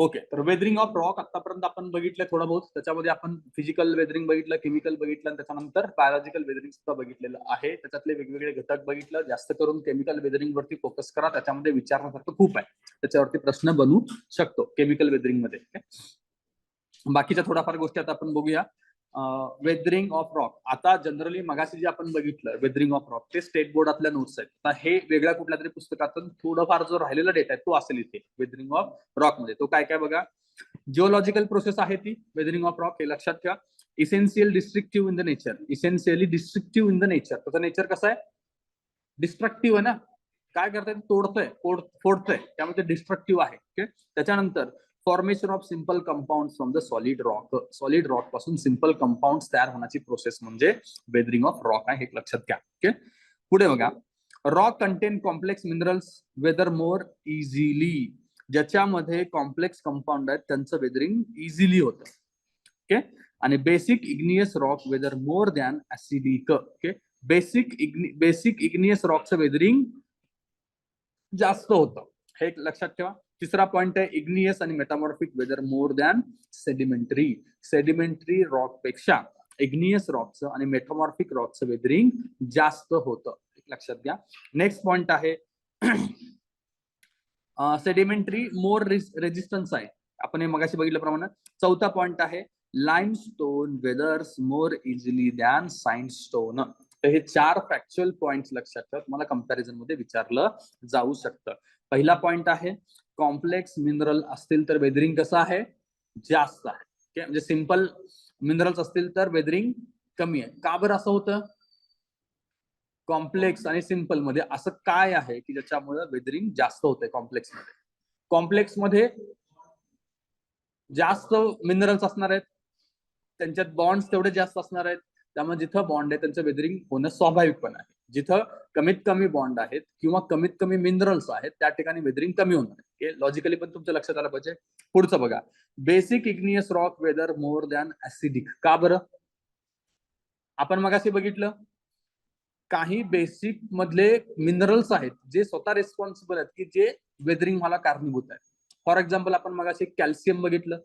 Okay तर weathering of rock आतापर्यंत आपण बघितलं थोडं बहुत. त्याच्यामध्ये आपण फिजिकल वेदरिंग बघितलं केमिकल बघितलं आणि त्याच्यानंतर बायोलॉजिकल वेदरिंग सुद्धा बघितलेलं आहे. त्याच्यातले वेगवेगळे घटक बघितलं जास्त करून केमिकल वेदरिंग वरती फोकस करा. त्याच्यामध्ये विचारण्यासारखं खूप आहे. त्याच्यावरती प्रश्न बनू शकतो केमिकल वेदरिंगमध्ये बाकीच्या थोड्याफार गोष्टी आता आपण बघूया. वेदरिंग ऑफ रॉक आता जनरली मगाशी जे आपण बघितलं वेदरिंग ऑफ रॉक ते स्टेट बोर्डातल्या नोट्स आहेत. आता हे वेगळ्या कुठल्या तरी पुस्तकातून थोडंफार जो राहिलेला डेटा आहे तो असेल इथे वेदरिंग ऑफ रॉकमध्ये. तो काय काय बघा? जिओलॉजिकल प्रोसेस आहे ती वेदरिंग ऑफ रॉक हे लक्षात ठेवा. Essential destructive in the nature essentially destructive in the nature त्याचं नेचर कसं आहे? डिस्ट्रक्टिव्ह आहे ना? काय करताय तोडतोय. तोडतंय फोडतंय. त्यामुळे ते डिस्ट्रक्टिव्ह आहे. ओके त्याच्यानंतर formation of simple compound from the solid rock solid रॉकपासून simple compound तयार होण्याची प्रोसेस म्हणजे वेदरिंग ऑफ रॉक आहे हे लक्षात घ्या. ओके पुढे बघा. Rock contain complex minerals weather more easily ज्याच्यामध्ये कॉम्प्लेक्स कंपाऊंड आहेत त्यांचं वेदरिंग इझिली होतं. ओके आणि basic igneous rock weather more than acidic okay basic basic igneous रॉकचं weathering जास्त होतं. हे लक्षात ठेवा. तिसरा पॉइंट आहे इग्नियस आणि metamorphic weather more than sedimentary sedimentary रॉकपेक्षा igneous रॉकचं आणि मेटामॉर्फिक रॉकचं वेदरिंग जास्त होतं. लक्षात घ्या. नेक्स्ट पॉइंट आहे सेडिमेंटरी मोर रेजिस्टन्स आहे. आपण हे मगाशी बघितल्याप्रमाणे चौथा पॉइंट आहे limestone weathers more easily than sandstone तर हे चार फॅक्च्युअल पॉइंट लक्षात ठेवा. तुम्हाला कंपॅरिझनमध्ये विचारलं जाऊ शकतं. पहिला पॉइंट आहे कॉम्प्लेक्स मिनरल असतील तर वेदरिंग कसं आहे? जास्त आहे. ओके म्हणजे सिंपल मिनरल्स असतील तर वेदरिंग कमी आहे. का बरं असं होतं? कॉम्प्लेक्स आणि सिंपलमध्ये असं काय आहे की ज्याच्यामुळे वेदरिंग जास्त होते कॉम्प्लेक्समध्ये? कॉम्प्लेक्समध्ये जास्त मिनरल्स असणार आहेत. त्यांच्यात बॉन्ड्स तेवढे जास्त असणार आहेत. त्यामुळे जिथं बॉन्ड आहे त्यांचं वेदरिंग होणं स्वाभाविक पण आहे. जिथं कमीत कमी बॉन्ड आहेत किंवा कमीत कमी मिनरल्स आहेत त्या ठिकाणी वेदरिंग कमी होणार आहे. लॉजिकली पण तुमच्या लक्षात आलं पाहिजे. पुढचं बघा. Basic igneous rock weather more than acidic का बरं? आपण मगाशी बघितलं. काही बेसिक मधले मिनरल्स आहेत जे स्वतः रेस्पॉन्सिबल आहेत की जे वेदरिंग मला कारणीभूत आहेत. फॉर एक्झाम्पल आपण मगाशी कॅल्शियम बघितलं.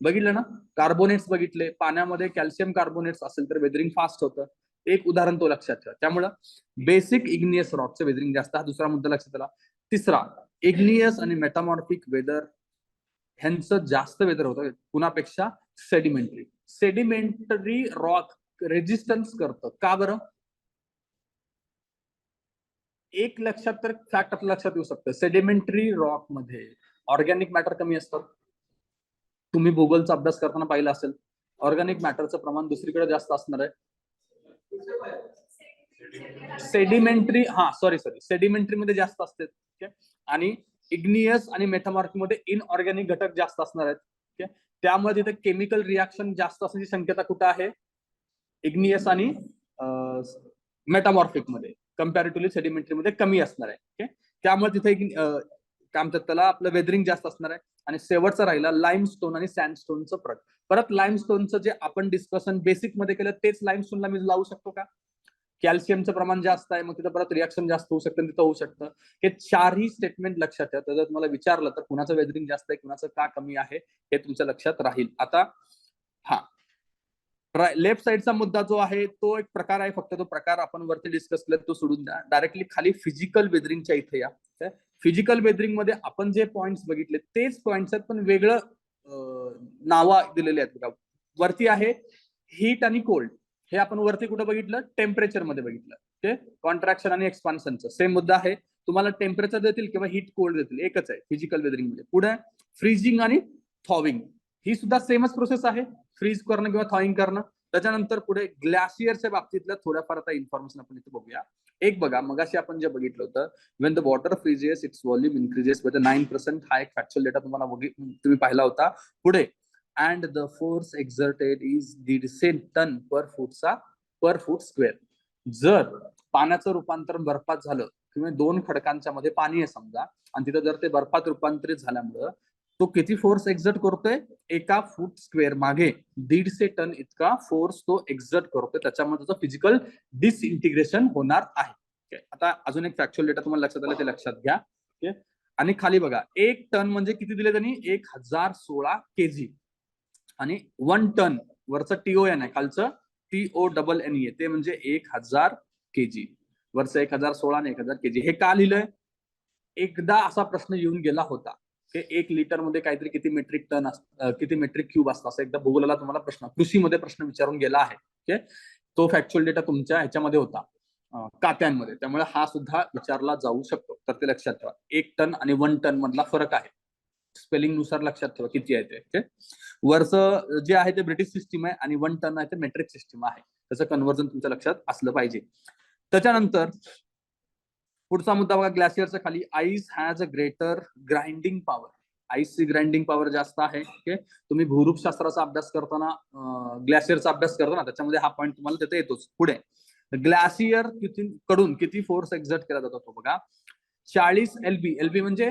बघितलं ना? कार्बोनेट्स बघितले. पाण्यामध्ये कॅल्शियम कार्बोनेट्स असेल तर वेदरिंग फास्ट होतं. एक उदाहरण तो लक्षात ठेवा. त्यामुळं बेसिक इग्नियस रॉकचं वेदरिंग जास्त. हा दुसरा मुद्दा लक्षात आला तिसरा इग्नियस आणि मेटामॉर्फिक वेदर ह्यांचं जास्त वेदर होतं. कुणापेक्षा? सेडिमेंटरी सेडिमेंटरी रॉक रेजिस्टन्स करतं. का बरं? एक लक्षात तर फॅक्ट आपल्या लक्षात येऊ शकतं. सेडिमेंटरी रॉकमध्ये ऑर्गॅनिक मॅटर कमी असतं. तुम्ही भूगोलचा अभ्यास करताना पाहिलं असेल. ऑर्गॅनिक मॅटरचं प्रमाण दुसरीकडे जास्त असणार आहे. सेडिमेंटरी हा सॉरी सॉरी सेडिमेंटरी मध्ये जास्त असते ठीक आहे आणि इग्नियस आणि मेटामॉर्फिकमध्ये इनऑर्गॅनिक घटक जास्त असणार आहेत ठीक आहे त्यामुळे तिथे केमिकल रिॲक्शन जास्त असण्याची शक्यता कुठं आहे? इग्नियस आणि मेटामॉर्फिकमध्ये कम्पॅरेटिव्हली सेडिमेंटरी मध्ये कमी असणार आहे ठीक आहे त्यामुळे तिथे काय म्हणतात त्याला आपलं वेदरिंग जास्त असणार आहे. आणि शेवटचा राहिला लाईम स्टोन आणि सँडस्टोनचं फरक परत लाईमस्टोनचं जे आपण डिस्कशन बेसिकमध्ये केलं तेच लाईमस्टोनला मी लावू शकतो का? कॅल्शियमचं प्रमाण जास्त आहे मग तिथं परत रिॲक्शन जास्त होऊ शकतं तिथं होऊ शकतं. हे चारही स्टेटमेंट लक्षात ठेवा. तर जर तुम्हाला विचारलं तर कुणाचं वेदरिंग जास्त आहे कुणाचं का कमी आहे हे तुमच्या लक्षात राहील. आता हा. लेफ्ट साईडचा मुद्दा जो आहे तो एक प्रकार आहे. फक्त तो प्रकार आपण वरती डिस्कस केला तो सोडून द्या. डायरेक्टली खाली फिजिकल वेदरिंगच्या इथे या. फिजिकल वेदरिंगमध्ये आपण जे पॉइंट्स बघितले तेच पॉइंट्स आहेत पण वेगळं नावं दिलेली आहेत बघा वरती आहे हीट आणि कोल्ड हे आपण वरती कुठं बघितलं? टेम्परेचरमध्ये बघितलं. ते कॉन्ट्रॅक्शन आणि एक्सपान्शनचं सेम मुद्दा आहे. तुम्हाला टेम्परेचर देतील किंवा हीट कोल्ड देतील. एकच आहे फिजिकल वेदरिंगमध्ये. पुढे फ्रीजिंग आणि थॉविंग ही सुद्धा सेमच प्रोसेस आहे. फ्रीज करणं किंवा थॉईंग करणं. त्याच्यानंतर पुढे ग्लॅशियरच्या बाबतीतल्या थोड्याफार आता इन्फॉर्मेशन आपण इथे बघूया. एक बघा मगाशी आपण जे बघितलं होतं when the water freezes its volume increases with nine percent हा एक फॅक्च्युअल डेटा तुम्हाला तुम्ही पाहिला होता. पुढे and the force exerted is दीडशे टन पर फूटचा पर फूट स्क्वेअर जर पाण्याचं रूपांतर बर्फात झालं किंवा दोन खडकांच्या मध्ये पाणी आहे समजा आणि तिथं जर ते बर्फात रूपांतरित झाल्यामुळं तो किती फोर्स एक्झर्ट करतोय? एका फूट स्क्वेअर मागे. दीडशे टन इतका फोर्स तो एक्झर्ट करतोय. त्याच्यामध्ये त्याचं फिजिकल डिसइंटिग्रेशन होणार आहे. आता अजून एक फॅक्च्युअल डेटा तुम्हाला लक्षात आलं ते लक्षात घ्या. आणि खाली बघा. एक टन म्हणजे किती दिले त्यांनी? एक हजार सोळा केजी. आणि वन टन वरचं टीओ एन आहे खालचं. टीओ डबल एन ए ते म्हणजे एक हजार केजी. वरचं एक हजार सोळा आणि एक हजार केजी. हे का लिहिलंय? एकदा असा प्रश्न येऊन गेला होता. ते एक लिटरमध्ये काहीतरी किती मेट्रिक टन किती मेट्रिक क्यूब असतं? असं एकदा भूगोलला तुम्हाला प्रश्न कृषीमध्ये प्रश्न विचारून गेला आहे. ओके? तो फॅक्च्युअल डेटा तुमच्या ह्याच्यामध्ये होता. कात्यांमध्ये. त्यामुळे हा सुद्धा विचारला जाऊ शकतो. तर ते लक्षात ठेवा. एक टन आणि वन टन मधला फरक आहे. स्पेलिंगनुसार लक्षात ठेवा किती आहे ते. ओके? वरचं जे आहे ते ब्रिटिश सिस्टीम आहे आणि वन टन आहे ते मेट्रिक सिस्टीम आहे. त्याचं कन्व्हर्जन तुमच्या लक्षात असलं पाहिजे. त्याच्यानंतर पुढचा मुद्दा बघा ग्लासियरच्या खाली ice has a greater grinding power आईसची grinding power जास्त आहे ओके तुम्ही भूरूप शास्त्राचा अभ्यास करताना ग्लॅशियरचा अभ्यास करताना त्याच्यामध्ये हा पॉईंट तुम्हाला तिथे येतोच. पुढे. ग्लासियर किती कडून किती फोर्स एक्झर्ट केला जातो तो बघा. चाळीस एलबी एलबी म्हणजे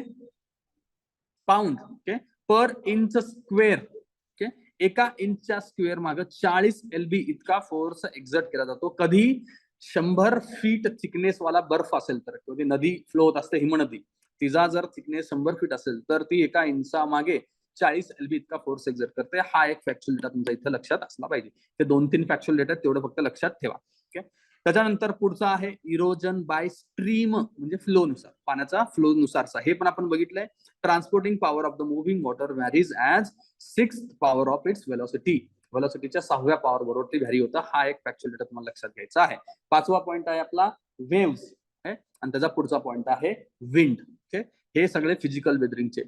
pound okay per inch square okay एका इंचच्या स्क्वेअर मागे चाळीस एलबी इतका फोर्स एक्झर्ट केला जातो. कधी शंभर फीट थिकनेस वाला बर्फ असेल तर किंवा नदी फ्लो होत असते हिमनदी. तिचा जर थिकनेस शंभर फीट असेल तर ती एका इंचा मागे चाळीस एलबी इतका फोर्स एक्झर्ट करते. हा एक फॅक्च्युअल डेटा तुमचा इथं लक्षात असला पाहिजे. ते दोन तीन फॅक्च्युअल डेटा तेवढं फक्त लक्षात ठेवा. ओके? त्याच्यानंतर पुढचा आहे इरोजन बाय स्ट्रीम म्हणजे फ्लो नुसार पाण्याचा फ्लो नुसारचा. हे पण आपण बघितलंय. Transporting power of the moving water varies as six power of its velocity वेलॉसिटीच्या सहाव्या पॉवर बरोबर ते व्हॅरी होतं. हा एक फॅक्च्युअल डेटा तुम्हाला लक्षात घ्यायचा आहे. पाचवा पॉईंट आहे आपला वेव्स आणि त्याचा पुढचा पॉईंट आहे विंड ओके हे सगळे फिजिकल वेदरिंगचे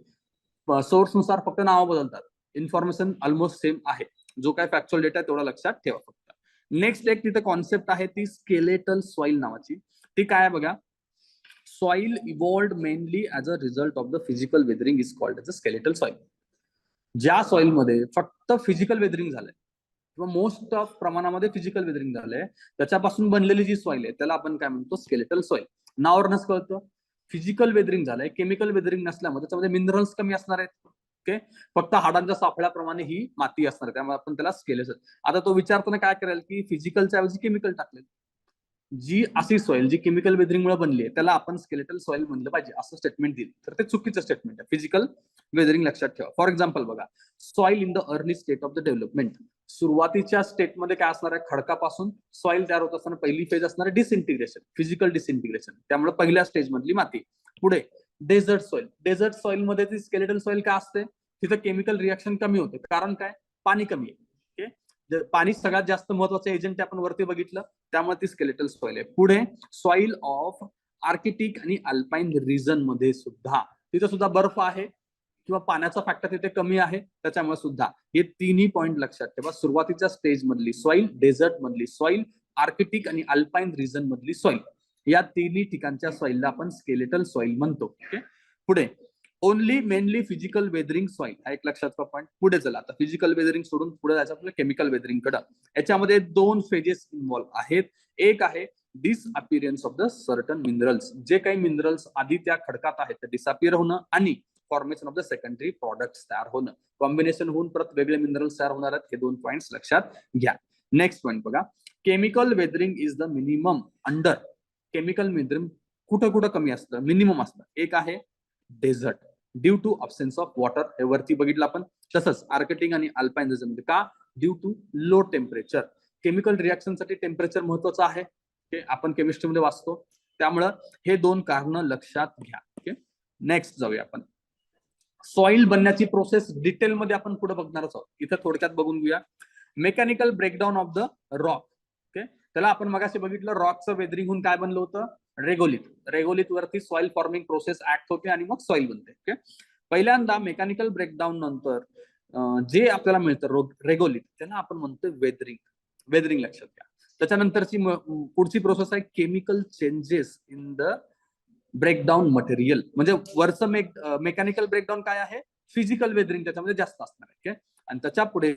सोर्सनुसार फक्त नावं बदलतात. इन्फॉर्मेशन ऑलमोस्ट सेम आहे. जो काय फॅक्च्युअल डेटा आहे तेवढा लक्षात ठेवा फक्त. नेक्स्ट एक तिथे कॉन्सेप्ट आहे ती स्केलेटल सॉइल नावाची. ती काय आहे बघा? Soil evolved mainly as a result of the physical weathering is called as a skeletal soil ज्या सॉइलमध्ये फक्त फिजिकल वेदरिंग झालंय किंवा मोस्ट ऑफ प्रमाणामध्ये फिजिकल वेदरिंग झालंय त्याच्यापासून बनलेली जी सॉइल आहे त्याला आपण काय म्हणतो? स्केलेटल सॉइल नावावरूनच कळतं. फिजिकल वेदरिंग झालंय केमिकल वेदरिंग नसल्यामुळे त्याच्यामध्ये मिनरल्स कमी असणार आहेत. ओके? फक्त हाडांच्या सापळ्याप्रमाणे ही माती असणार त्यामुळे आपण त्याला स्केलेस आता तो विचारताना काय करेल की फिजिकलच्या ऐवजी केमिकल टाकले जी अशी सॉइल जी केमिकल वेदरिंग मुळे बनली आहे त्याला आपण स्केलेटल सॉइल म्हणलं पाहिजे असं स्टेटमेंट दिली. तर ते चुकीचं स्टेटमेंट आहे. फिजिकल वेदरिंग लक्षात ठेवा. फॉर एक्झाम्पल बघा soil in the early state of the development सुरुवातीच्या स्टेटमध्ये काय असणार आहे? खडकापासून सॉइल तयार होत असताना पहिली फेज असणार आहे डिसइंटिग्रेशन फिजिकल डिसइंटिग्रेशन त्यामुळे पहिल्या स्टेज मधली माती. पुढे डेझर्ट सॉइल. डेझर्ट सॉइलमध्ये ती स्केलेटल सॉइल काय असते? तिथं केमिकल रिएक्शन कमी होते. कारण काय? पाणी कमी आहे. ओके? पाणी सगळ्यात जास्त महत्वाचं एजंट आपण वरती बघितलं त्यामुळे ती स्केलेटल सॉइल आहे. पुढे सॉइल ऑफ आर्किटिक आणि अल्पाईन रिजनमध्ये सुद्धा. तिथे सुद्धा बर्फ आहे किंवा पाण्याचा फॅक्टर तिथे कमी आहे त्याच्यामुळे सुद्धा. हे तिन्ही पॉईंट लक्षात ठेवा. सुरुवातीच्या स्टेज मधली सॉइल डेझर्ट मधली सॉइल आर्किटिक आणि अल्पाईन रिजन मधली सॉइल या तिन्ही ठिकाणच्या सॉइलला आपण स्केलेटल सॉइल म्हणतो. ओके पुढे only mainly physical weathering soil हा एक लक्षात पॉईंट पुढे चला. आता फिजिकल वेदरिंग सोडून पुढे जायचं आपलं केमिकल वेदरिंगकडे. याच्यामध्ये दोन फेजेस इन्व्हॉल्व आहेत. एक आहे disappearance of the certain minerals जे काही मिनरल्स आधी त्या खडकात आहेत ते डिसअपिअर होणं आणि formation of the secondary product तयार होणं. कॉम्बिनेशन होऊन परत वेगळे मिनरल्स तयार होणार आहेत हे दोन पॉईंट लक्षात घ्या. नेक्स्ट पॉईंट बघा. Chemical weathering is the minimum under chemical weathering कुठं कुठं कमी असतं? मिनिमम असतं. एक आहे desert due to absence of water हे वरती बघितलं आपण. तसंच आर्केटिंग आणि अल्पाईन रिजन का? Due to low temperature chemical रिॲक्शनसाठी temperature महत्वाचं आहे. ओके आपण केमिस्ट्रीमध्ये वाचतो. त्यामुळं हे दोन कारण लक्षात घ्या. ओके नेक्स्ट जाऊया आपण. सॉइल बनण्याची प्रोसेस डिटेलमध्ये आपण पुढे बघणारच आहोत. इथं थोडक्यात बघून घेऊया. Mechanical breakdown of the rock त्याला आपण मगाशी बघितलं रॉकचं वेदरिंग होऊन काय बनलं होतं? रेगोलित रेगोलित वरती सॉइल फॉर्मिंग प्रोसेस ऍक्ट होते आणि मग सॉइल बनते ओके पहिल्यांदा मेकॅनिकल ब्रेकडाऊन नंतर जे आपल्याला मिळतं रेगोलित त्याला आपण म्हणतो वेदरिंग वेदरिंग लक्षात घ्या. त्याच्यानंतरची पुढची प्रोसेस आहे chemical changes in the breakdown material म्हणजे वरचं मेक मेकॅनिकल ब्रेकडाऊन काय आहे? फिजिकल वेदरिंग त्याच्यामध्ये जास्त असणार आहे आणि त्याच्या पुढे